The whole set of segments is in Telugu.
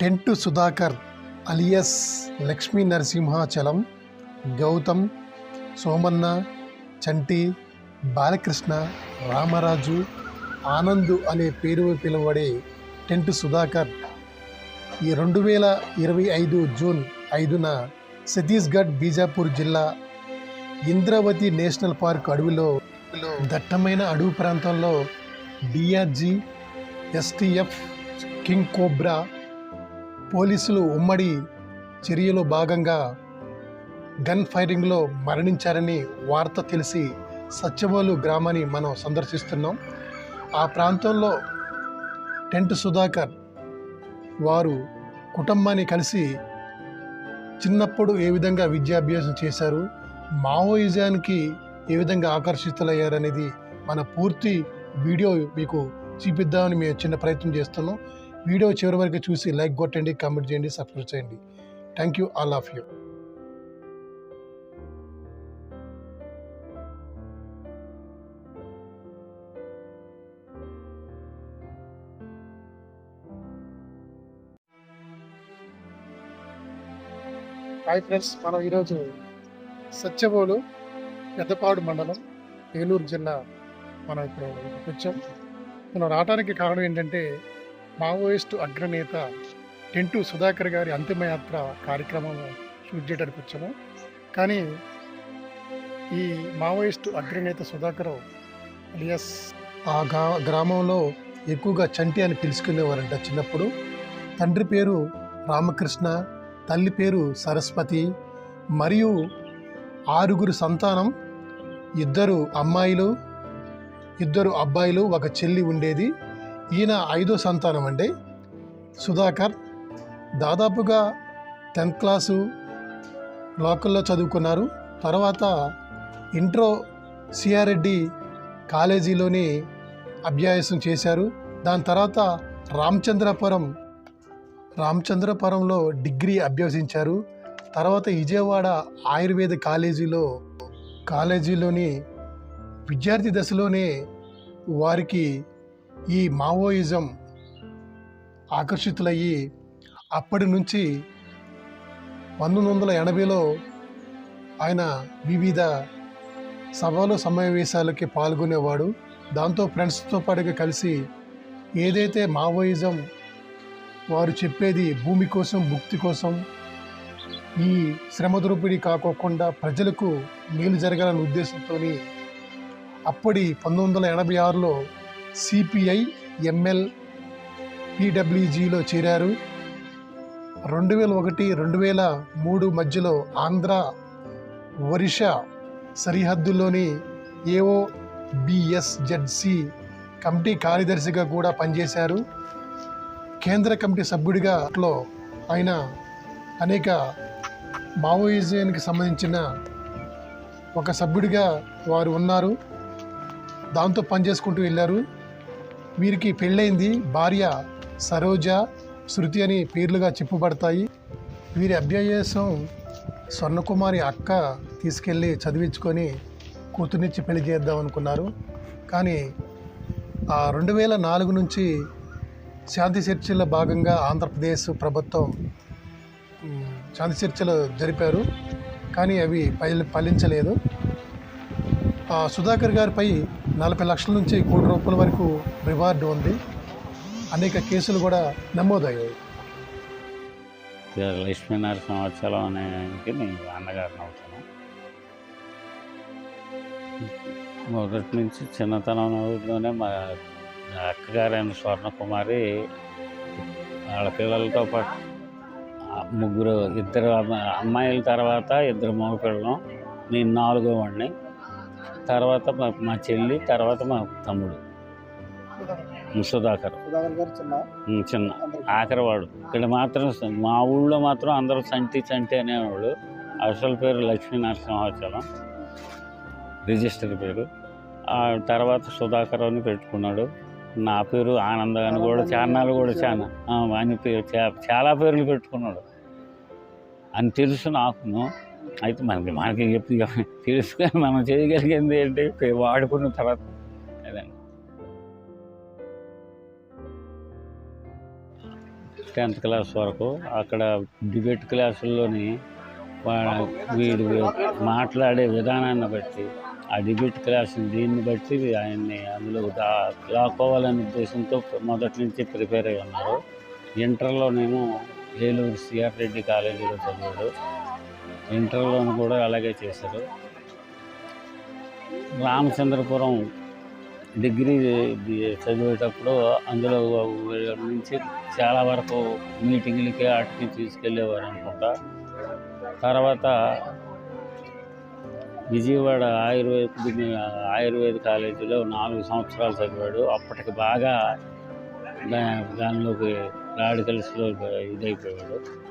టెంటు సుధాకర్ అలియస్ లక్ష్మీ నరసింహాచలం గౌతమ్ సోమన్న చంటి బాలకృష్ణ రామరాజు ఆనంద్ అనే పేరు పిలువబడే టెంటు సుధాకర్ ఈ రెండు వేల ఇరవై ఐదు జూన్ ఐదున ఛత్తీస్గఢ్ బీజాపూర్ జిల్లా ఇంద్రావతి నేషనల్ పార్క్ అడవిలో దట్టమైన అడవి ప్రాంతంలో డిఆర్జీ ఎస్టీఎఫ్ కింగ్ కోబ్రా పోలీసులు ఉమ్మడి చర్యలో భాగంగా గన్ ఫైరింగ్లో మరణించారని వార్త తెలిసి సత్యవోలు గ్రామాన్ని మనం సందర్శిస్తున్నాం. ఆ ప్రాంతంలో టెంట్ సుధాకర్ వారు కుటుంబాన్ని కలిసి చిన్నప్పుడు ఏ విధంగా విద్యాభ్యాసం చేశారు మావోయిజానికి ఏ విధంగా ఆకర్షితులయ్యారనేది మన పూర్తి వీడియో మీకు చూపిద్దామని మేము చిన్న ప్రయత్నం చేస్తున్నాం. వీడియో చివరి వరకు చూసి లైక్ కొట్టండి కామెంట్ చేయండి సబ్స్క్రైబ్ చేయండి. Thank you all of you hi friends మనం ఈరోజు సత్యబోలు పెద్దపాడు మండలం ఏలూరు జిల్లా మనం ఇప్పుడు వచ్చాం. మనం రావడానికి కారణం ఏంటంటే మావోయిస్టు అగ్రనేత టెంటు సుధాకర్ గారి అంతిమయాత్ర కార్యక్రమం షూట్ చేయడానికి వచ్చాము. కానీ ఈ మావోయిస్టు అగ్రనేత సుధాకర్ అలియస్ ఆ గా గ్రామంలో ఎక్కువగా చంటి అని పిలుచుకునేవారంట చిన్నప్పుడు. తండ్రి పేరు రామకృష్ణ తల్లి పేరు సరస్వతి మరియు ఆరుగురు సంతానం ఇద్దరు అమ్మాయిలు ఇద్దరు అబ్బాయిలు ఒక చెల్లి ఉండేది. ఈయన ఐదో సంతానం అండి. సుధాకర్ దాదాపుగా టెన్త్ క్లాసు లోకల్లో చదువుకున్నారు. తర్వాత ఇంట్రో సిఆర్రెడ్డి కాలేజీలోని అభ్యాసం చేశారు. దాని తర్వాత రామచంద్రపురం రామచంద్రపురంలో డిగ్రీ అభ్యసించారు. తర్వాత విజయవాడ ఆయుర్వేద కాలేజీలో కాలేజీలోని విద్యార్థి దశలోనే వారికి ఈ మావోయిజం ఆకర్షితులయ్యి అప్పటి నుంచి పంతొమ్మిది వందల ఎనభైలో ఆయన వివిధ సభలు సమావేశాలకి పాల్గొనేవాడు. దాంతో ఫ్రెండ్స్తో పాటుగా కలిసి ఏదైతే మావోయిజం వారు చెప్పేది భూమి కోసం ముక్తి కోసం ఈ శ్రమ దోపిడీ కాకోకుండా ప్రజలకు మేలు జరగాలనే ఉద్దేశంతో అప్పటి పంతొమ్మిది వందల ఎనభై ఆరులో సిపిఐ ఎంఎల్ పిడబ్ల్యూజీలో చేరారు. రెండు వేల ఒకటి రెండు వేల మూడు మధ్యలో ఆంధ్ర ఒరిషా సరిహద్దుల్లోని ఏఓ బిఎస్జెడ్సి కమిటీ కార్యదర్శిగా కూడా పనిచేశారు. కేంద్ర కమిటీ సభ్యుడిగా లో ఆయన అనేక మావోయిజానికి సంబంధించిన ఒక సభ్యుడిగా వారు ఉన్నారు. దాంతో పనిచేసుకుంటూ వెళ్ళారు. వీరికి పెళ్ళైంది భార్య సరోజ శృతి అని పేర్లుగా చెప్పుబడతాయి. వీరి అభ్యాసం స్వర్ణకుమారి అక్క తీసుకెళ్ళి చదివించుకొని కూతుర్నిచ్చి పెళ్ళి చేద్దాం అనుకున్నారు కానీ ఆ రెండు వేల నాలుగు నుంచి శాంతి చర్చల్లో భాగంగా ఆంధ్రప్రదేశ్ ప్రభుత్వం శాంతి చర్చలు జరిపారు. కానీ అవి పలి ఫలించలేదు. ఆ సుధాకర్ గారిపై నలభై లక్షల నుంచి కోటి రూపాయల వరకు రివార్డు ఉంది. అనేక కేసులు కూడా నమోదయ్యాయి. లక్ష్మీనారాయణ సంవత్సరం అనేకి నేను అన్నగారిని అవుతాను మొదటి నుంచి చిన్నతనంలోనే మా అక్కగారైన స్వర్ణకుమారి వాళ్ళ పిల్లలతో పాటు ముగ్గురు ఇద్దరు అమ్మాయిల తర్వాత ఇద్దరు మగ పిల్లలు నేను నాలుగో వాడిని. తర్వాత మా మా చెల్లి తర్వాత మా తమ్ముడు. సుధాకర్ చిన్న. ఆఖరివాడు. ఇక్కడ మాత్రం మా ఊళ్ళో మాత్రం అందరూ చంటి చంటి అనేవాళ్ళు. అసలు పేరు లక్ష్మీ నరసింహాచలం. రిజిస్టర్ పేరు. ఆ తర్వాత సుధాకర్ అని పెట్టుకున్నాడు. నా పేరు ఆనంద్ అని కూడా చాన్నాలు కూడా చాలా అని పేరు చాలా పేర్లు పెట్టుకున్నాడు. అని తెలుసు నాకును అయితే మనకి మనకి చెప్పి తెలుసుకొని మనం చేయగలిగింది ఏంటి? వాడుకున్న తర్వాత. అదండి టెన్త్ క్లాస్ వరకు అక్కడ డిబేట్ క్లాసుల్లోని వా- వీడు మాట్లాడే విధానాన్ని బట్టి ఆ డిబేట్ క్లాస్ దీన్ని బట్టి ఆయన్ని అందులో దా- లాక్కోవాలనే ఉద్దేశంతో మొదటి నుంచి ప్రిపేర్ అయి ఉన్నారు. ఇంటర్లోనేమో ఏలూరు సిఆర్ రెడ్డి కాలేజీలో చదివాడు. ఇంటర్లోను కూడా అలాగే చేశారు. రామచంద్రపురం డిగ్రీ చదివేటప్పుడు అందులో నుంచి చాలా వరకు మీటింగ్లకి వాటికి తీసుకెళ్ళేవారు అనుకుంటా. తర్వాత విజయవాడ ఆయుర్వేద ఆయుర్వేద కాలేజీలో నాలుగు సంవత్సరాలు చదివాడు. అప్పటికి బాగా దానిలోకి రాడికల్స్లో ఇదైపోయాడు.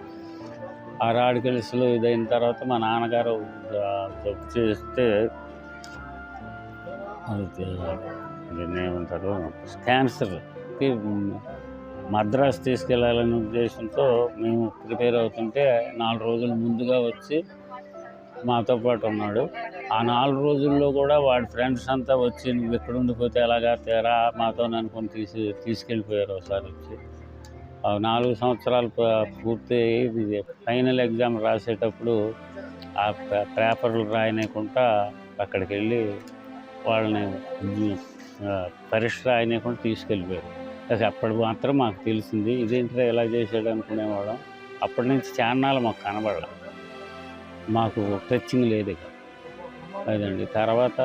ఆ రాడికల్స్లో ఇదైన తర్వాత మా నాన్నగారు ఆ, జబ్బు చేస్తే అది దీన్ని ఏమంటారు క్యాన్సర్కి మద్రాసు తీసుకెళ్ళాలనే ఉద్దేశంతో మేము ప్రిపేర్ అవుతుంటే నాలుగు రోజులు ముందుగా వచ్చి మాతో పాటు ఉన్నాడు. ఆ నాలుగు రోజుల్లో కూడా వాడి ఫ్రెండ్స్ అంతా వచ్చి నువ్వు ఎక్కడ ఉండిపోతే ఎలాగా తేరా మాతో అనుకుని తీసి తీసుకెళ్ళిపోయారు ఒకసారి వచ్చి. నాలుగు సంవత్సరాలు పూర్తి ఫైనల్ ఎగ్జామ్ రాసేటప్పుడు ఆ పేపర్లు రాయనీయకుండా అక్కడికి వెళ్ళి వాళ్ళని పరీక్ష రాయనీయకుండా తీసుకెళ్ళిపోయారు. అప్పుడు అప్పటి మాత్రం మాకు తెలిసింది. ఇదేంటిరా ఎలా చేశాడు అనుకునేవాళ్ళం. అప్పటి నుంచి చాన్నాలు మాకు కనబడాలి. మాకు టచింగ్ లేదు. ఇక అదండి తర్వాత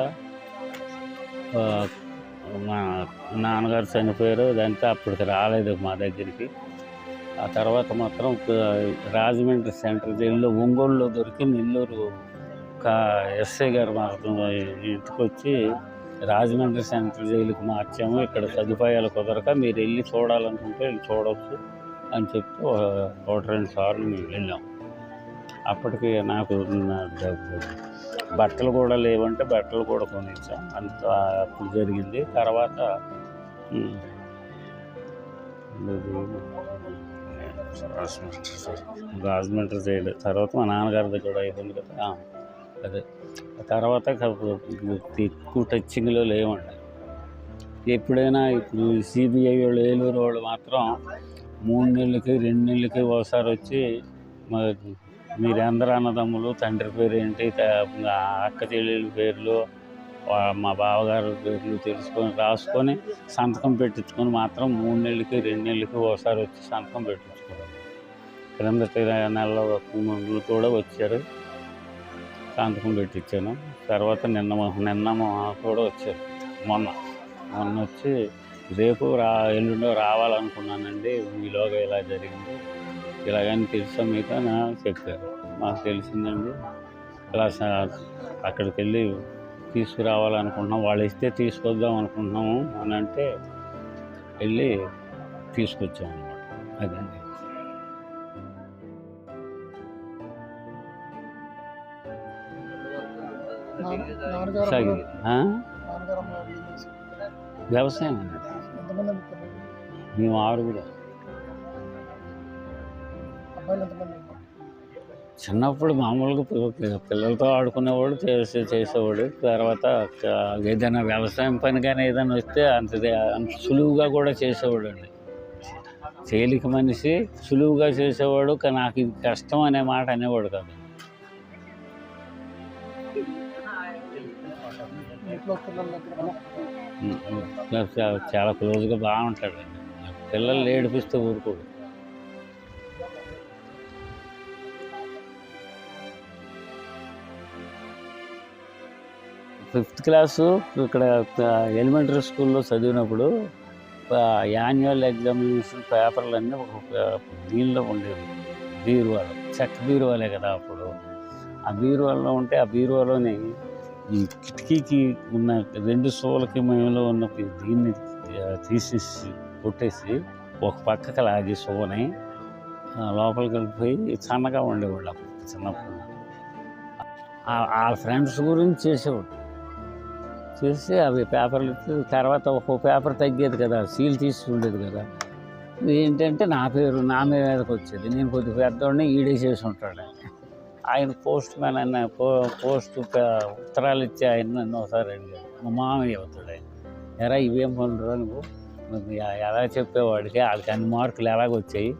మా నాన్నగారు చనిపోయారు దాంతో అప్పటికి రాలేదు మా దగ్గరికి. ఆ తర్వాత మాత్రం రాజమండ్రి సెంటర్ జైల్లో ఒంగోలులో దొరికి నెల్లూరు కా ఎస్ఐ గారు మాకు ఇంటికొచ్చి రాజమండ్రి సెంట్రల్ జైలుకి మార్చాము. ఇక్కడ సదుపాయాలు కుదరక మీరు వెళ్ళి చూడాలనుకుంటే వెళ్ళి చూడవచ్చు అని చెప్తే ఒకటి రెండు సార్లు మేము వెళ్ళాము అప్పటికి నాకు బట్టలు కూడా లేవంటే బట్టలు కూడా కొనిచ్చాం. అంత అప్పుడు జరిగింది. తర్వాత ఉమ్, ఇది రాజమండ్రి సైడ్. తర్వాత మా నాన్నగారి దగ్గర కూడా అయిపోయింది కదా అదే. తర్వాత ఎక్కువ టచ్చింగ్లో లేవండి. ఎప్పుడైనా ఇప్పుడు సిబిఐ వాళ్ళు ఏలూరు వాళ్ళు మాత్రం మూడు నెలలకి రెండు నెలలకి ఒకసారి వచ్చి మా మీరందరూ అన్నదమ్ములు తండ్రి పేరు ఏంటి అక్క చెల్లెళ్ళ పేర్లు మా బావగారు పేర్లు తెలుసుకొని రాసుకొని సంతకం పెట్టించుకొని మాత్రం మూడు నెలలకి రెండు నెలలకి ఒకసారి వచ్చి సంతకం పెట్టించుకోవాలి క్రిందటి నెలలో ముందు కూడా వచ్చారు. సంతకం పెట్టించాను. తర్వాత నిన్న నిన్న కూడా వచ్చారు. మొన్న మొన్న వచ్చి రేపు రా ఎల్లుండో రావాలనుకున్నానండి. మీలోగా ఇలా జరిగింది. ఇలాగని తెలుసా మీకు అని చెప్పారు. మాకు తెలిసిందండి. ఇలా అక్కడికి వెళ్ళి తీసుకురావాలనుకుంటున్నాం. వాళ్ళు ఇస్తే తీసుకొద్దాం అనుకుంటున్నాము అని అంటే వెళ్ళి తీసుకొచ్చాము అనమాట అదండి. సాగింది? వ్యవసాయం పిల్లలు మేము ఆరుగురు. ఎంతమంది? చిన్నప్పుడు మామూలుగా పిల్లలతో ఆడుకునేవాడు చేసే చేసేవాడు. తర్వాత ఏదైనా వ్యవసాయం పని కానీ ఏదైనా వస్తే అంత అంత సులువుగా కూడా చేసేవాడు అండి. తేలిక మనిషి సులువుగా చేసేవాడు కానీ నాకు ఇది కష్టం అనే మాట అనేవాడు కాదు. చాలా క్లోజ్గా బాగుంటాడండి పిల్లలు ఏడిపిస్తూ ఊరుకోడు. ఫిఫ్త్ క్లాసు ఇక్కడ ఎలిమెంటరీ స్కూల్లో చదివినప్పుడు యాన్యువల్ ఎగ్జామినేషన్ పేపర్లన్నీ ఒక దీనిలో ఉండేవి. బీరువాలో చెక్క బీరువాలే కదా అప్పుడు. ఆ బీరువాలో ఉంటే ఆ బీరువాలోని ఈ కిటికీకి ఉన్న రెండు సోలకి మేమలో ఉన్న దీన్ని తీసేసి కొట్టేసి ఒక పక్కకి లాగి సోని లోపలికి వెళ్ళిపోయి సన్నగా ఉండేవాళ్ళు అప్పుడు చిన్నప్పుడు. ఆ- ఆ ఫ్రెండ్స్ గురించి చేసేవాడు చేసి అవి పేపర్లు ఇచ్చి తర్వాత ఒక్కో పేపర్ తగ్గేది కదా సీల్ తీసి ఉండేది కదా. ఏంటంటే నా పేరు నా మీదకి వచ్చేది. నేను కొద్దిగా పెద్దవాడిని ఈడే చేసి ఉంటాడు. ఆయన పోస్ట్ మ్యాన్ అన్న పో పోస్ట్ ఉత్తరాలు ఇచ్చి ఆయన నన్ను ఒకసారి అడిగాడు. మా మామయ్య అవుతాడు ఆయన. ఎరా ఇవేం పనులు నువ్వు? ఎలా చెప్పేవాడికి? వాళ్ళకి అన్ని మార్కులు ఎలాగొచ్చాయి?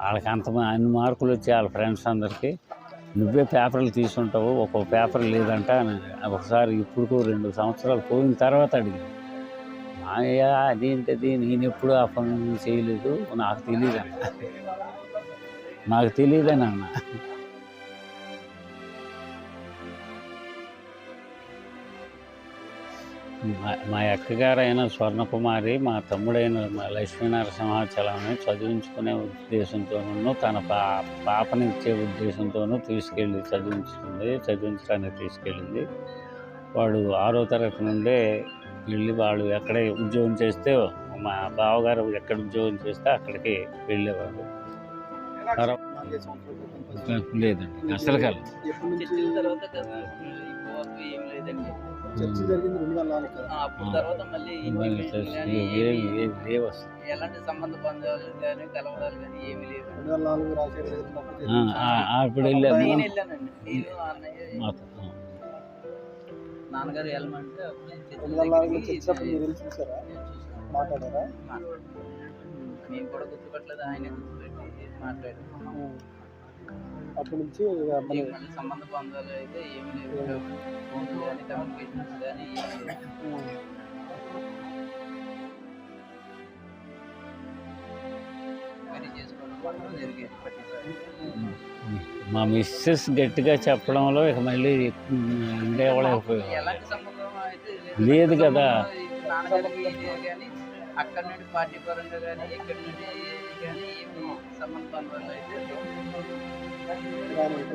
వాళ్ళకి అంత అన్ని మార్కులు వచ్చాయి వాళ్ళ ఫ్రెండ్స్ అందరికీ. నువ్వే పేపర్లు తీసుంటావు ఒక్కొక్క పేపర్ లేదంట ఒకసారి ఇప్పుడు రెండు సంవత్సరాలు పోయిన తర్వాత అడిగింది అయ్యా అదేంటది? నేను ఎప్పుడు ఆ పనులు చేయలేదు. నాకు తెలియదు అన్న నాకు తెలియదని అన్న మా మా అక్కగారైన స్వర్ణకుమారి మా తమ్ముడైన లక్ష్మీనరసింహాచలాన్ని చదివించుకునే ఉద్దేశంతోనూ తన పా పాపని ఇచ్చే ఉద్దేశంతోనూ తీసుకెళ్ళి చదివించుకుంది చదివించడానికి తీసుకెళ్ళింది. వాడు ఆరో తరగతి నుండే వెళ్ళి వాళ్ళు ఎక్కడ ఉద్యోగం చేస్తే మా బావగారు ఎక్కడ ఉద్యోగం చేస్తే అక్కడికి వెళ్ళేవాడు. లేదండి అసలు కాదు. లేదండి చర్చ జరిగింది రెండు వేల నాలుగు అప్పుడు తర్వాత మళ్ళీ ఎలాంటి సంబంధ బంధాలు కానీ కలవడాలు కానీ ఏమీ లేవు. రెండు వేల నాలుగు రాజశేఖర జరిగింది. వెళ్ళాము నేను వెళ్ళానండి. నేను అన్నయ్య మాతో నాన్నగారు వెళ్ళమంటే రెండు వేల నాలుగులో చర్చ మీరు వెళ్ళి చూసారా. మాట్లాడారా. మేము కూడా గుర్తుపట్టలేదు ఆయన గుర్తుపెట్టి మాట్లాడారు. అప్పటి నుంచి సంబంధ బంధాలు అయితే ఏమీ లేవు. ఫోన్లు కానీ కమ్యూనికేషన్స్ కానీ మా మిస్సెస్ గట్టిగా చెప్పడంలో ఇక మళ్ళీ అయితే లేదు. కదా. అక్కడ నుండి పార్టీ పరంగా కానీ ఇక్కడ నుండి కానీ సంబంధ అయితే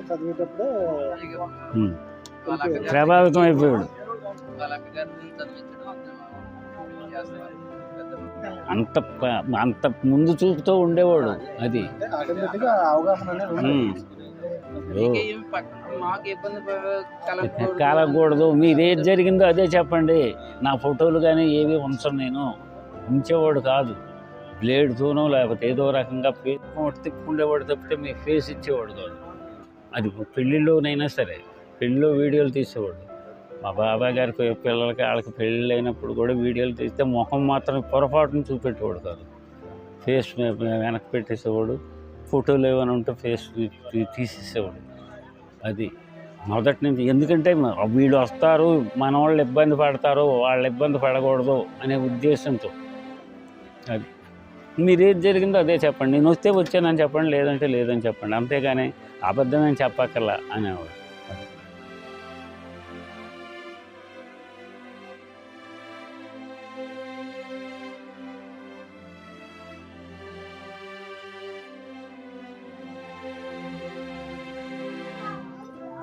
చదివేటప్పుడే ప్రభావితం అయిపోయాడు. అంత అంత ముందు చూపుతో ఉండేవాడు అది. కాలకూడదు. మీరు ఏది జరిగిందో అదే చెప్పండి. నా ఫోటోలు కానీ ఏవి ఉంచను నేను. ఉంచేవాడు కాదు. బ్లేడ్తోనో లేకపోతే ఏదో రకంగా ఫేస్ తిప్పుకుండేవాడు తప్పితే మీ ఫేస్ ఇచ్చేవాడు కాదు. అది పెళ్ళిళ్ళోనైనా సరే పెళ్ళిలో వీడియోలు తీసేవాడు. మా బాబాయ్ గారికి పిల్లలకి వాళ్ళకి పెళ్ళిళ్ళు అయినప్పుడు కూడా వీడియోలు తీస్తే ముఖం మాత్రం పొరపాటును చూపెట్టేవాడు కాదు. ఫేస్ వెనక్కి పెట్టేసేవాడు ఫోటోలు ఏమైనా ఉంటే ఫేస్ తీసేసేవాడు. అది మొదటి నుంచి ఎందుకంటే వీడు వీళ్ళు వస్తారు మన వాళ్ళు ఇబ్బంది పడతారు వాళ్ళు ఇబ్బంది పడకూడదు అనే ఉద్దేశంతో. అది మీరు ఏది జరిగిందో అదే చెప్పండి. నేను వస్తే వచ్చానని చెప్పండి లేదంటే లేదని చెప్పండి. అంతేగాని అబద్ధమని చెప్పక్కర్లా అనేవాడు.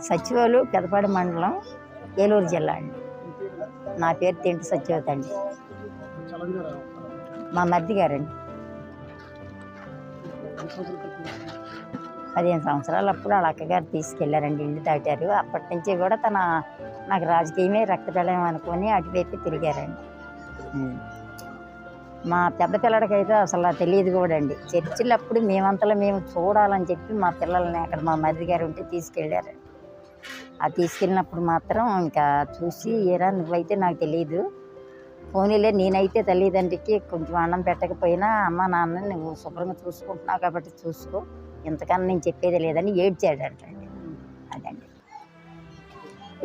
సచివాలు పెదపాడు మండలం ఏలూరు జిల్లా అండి. నా పేరు తింటి సత్యవతి అండి. మా మరిది గారండి. పదిహేను సంవత్సరాలు అప్పుడు వాళ్ళ అక్కగారు తీసుకెళ్ళారండి ఇల్లు దాటారు. అప్పటి నుంచి కూడా తన నాకు రాజకీయమే రక్తపెళ్ళం అనుకొని అటువైపు తిరిగారండి. మా పెద్ద పిల్లడికైతే అసలు తెలియదు కూడా అండి. చర్చిలు అప్పుడు మేమంతలో మేము చూడాలని చెప్పి మా పిల్లల్ని అక్కడ మా మరిది గారు ఉంటే తీసుకెళ్ళారండి ఆ తీసుకెళ్ళినప్పుడు మాత్రం ఇంకా చూసి ఏరా నువ్వైతే నాకు తెలియదు. పోనీలే నేనైతే తల్లిదండ్రికి కొంచెం అన్నం పెట్టకపోయినా అమ్మ నాన్న నువ్వు శుభ్రంగా చూసుకుంటున్నావు కాబట్టి చూసుకో. ఇంతకన్నా నేను చెప్పేది లేదని ఏడ్చాడంటండి అదండి.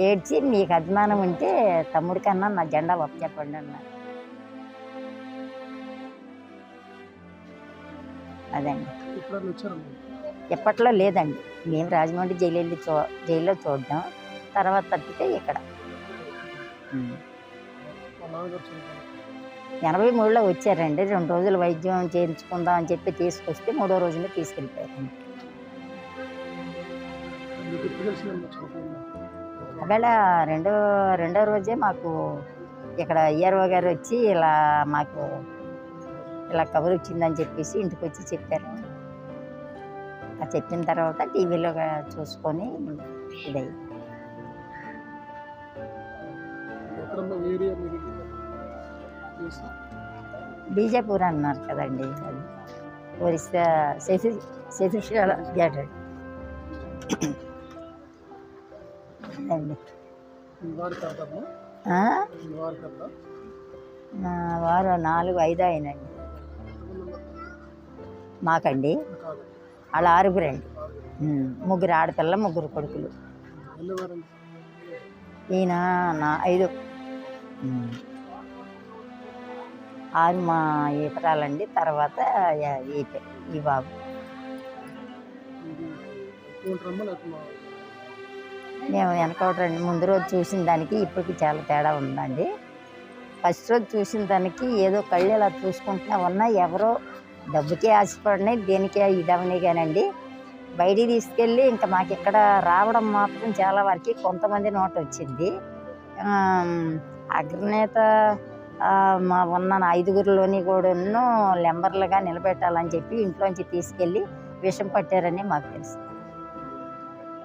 ఏడ్చి మీకు అభిమానం ఉంటే తమ్ముడి కన్నా నా జెండా ఒప్ప చెప్పండి అన్నారు అదండి. ఎప్పట్లో లేదండి. మేము రాజమండ్రి జైలు వెళ్ళి చూ జైల్లో చూడడం. తర్వాత తప్పితే ఇక్కడ. ఎనభై మూడులో వచ్చారండి. రెండు రోజులు వైద్యం చేయించుకుందాం అని చెప్పి తీసుకొస్తే మూడో రోజున తీసుకెళ్ళిపోయారు ఒకవేళ రెండో రెండో రోజే మాకు ఇక్కడ ఈఆర్ఓ గారు వచ్చి ఇలా మాకు ఇలా కబురు వచ్చిందని చెప్పేసి ఇంటికి వచ్చి చెప్పారు. ఆ చెప్పిన తర్వాత టీవీలో చూసుకొని ఇదయ్యి బీజాపూర్ అన్నారు కదండి అది. ఒరిస్సా శశి గేట్ అండి కడతా నా వారు నాలుగు ఐదు అయినండి మాకండి. వాళ్ళ ఆరుగురండి. ముగ్గురు ఆడపిల్ల ముగ్గురు కొడుకులు. ఈయన నా ఐదు. ఆరు మా ఈతరాలండి తర్వాత ఈ బాబు. మేము వెనకటి రెండు. ముందు రోజు చూసిన దానికి ఇప్పటికి చాలా తేడా ఉందండి. ఫస్ట్ రోజు చూసిన దానికి ఏదో కళ్ళు ఇలా చూసుకుంటున్నా ఉన్నా ఎవరో డబ్బుకే ఆశపడినాయి దేనికే ఇదవని కానండి. బయటికి తీసుకెళ్ళి ఇంకా మాకు ఇక్కడ రావడం మాత్రం చాలా వరకు కొంతమంది నోట వచ్చింది అగ్రనేత మా ఉన్న ఐదుగురిలోని కూడా లెంబర్లుగా నిలబెట్టాలని చెప్పి ఇంట్లోంచి తీసుకెళ్ళి విషం పట్టారని మాకు తెలుసు.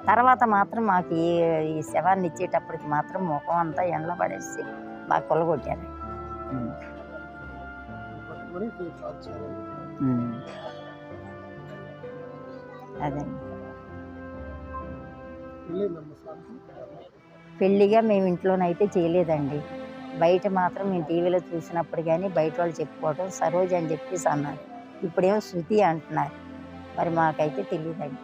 తర్వాత మాత్రం మాకు ఈ ఈ శవాన్ని ఇచ్చేటప్పటికి మాత్రం ముఖం అంతా ఎండలో పడేసి బాగా కొల్లగొట్టారు పట్టుకొని కాల్ చేయాలి అదండి వెళ్ళిందమ్మా సార్ పెళ్ళిగా మేము ఇంట్లోనైతే చేయలేదండి. బయట మాత్రం మేము టీవీలో చూసినప్పుడు కానీ బయట వాళ్ళు చెప్పుకోవడం సరోజ్ అని చెప్పేసి అన్నారు. ఇప్పుడేమో శృతి అంటున్నారు. మరి మాకైతే తెలియదండి